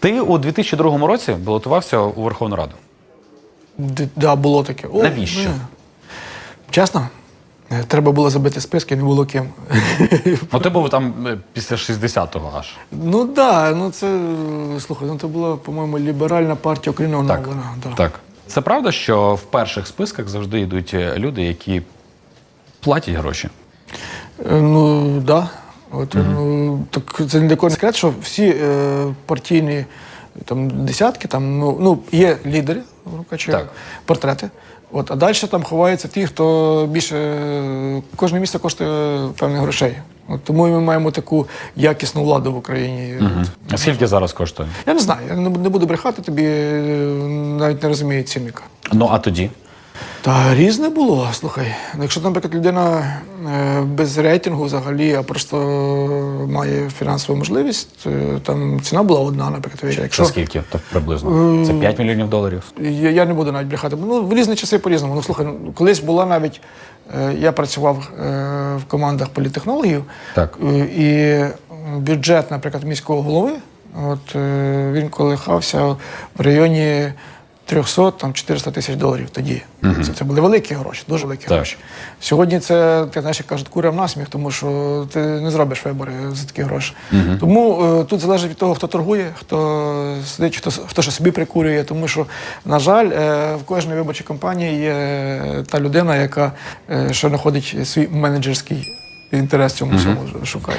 Ти у 2002 році балотувався у Верховну Раду. Д- Да, було таке. О, Навіщо? ні. Чесно, е, треба було забити списки, не було ким. Ну, ти був там е, після 60-го аж. ну так, да, ну це е, слухай, ну це була, по-моєму, ліберальна партія України Так. Да. Так. Це правда, що в перших списках завжди йдуть е, люди, які платять гроші. Е, Ну так. Да. От, ну, так це не не секрет, що всі е, партійні там, десятки, там, ну, ну, є лідери, Так. портрети. От, а далі там ховаються ті, хто більше кожне місце коштує певних грошей. От, тому ми маємо таку якісну владу в Україні. От. А скільки зараз коштує? Я не знаю, я не не буду брехати тобі, е, навіть не розумію цінника. Ну а тоді? Та різне було. Слухай, ну, якщо, наприклад, людина е, без рейтингу взагалі, а просто має фінансову можливість, е, там ціна була одна, наприклад. Це Якщо скільки? Так приблизно. Це 5 мільйонів доларів. я, я не буду навіть брехати. Ну, в різні часи по-різному. Ну, слухай, ну, колись була навіть. е, Я працював е, в командах політехнологів, Так. е, і бюджет, наприклад, міського голови, от е, він колихався в районі 300 там 400 тисяч доларів тоді. Це, це були великі гроші, дуже великі Так. гроші. Сьогодні це, ти знаєш, як кажуть, в насміх, тому що ти не зробиш вибори за такі гроші. Тому е, тут залежить від того, хто торгує, хто сидить, хто, хто що собі прикурює. Тому що, на жаль, е, в кожній виборчій кампанії є та людина, яка е, що знаходить свій менеджерський інтерес цьому всьому шукає.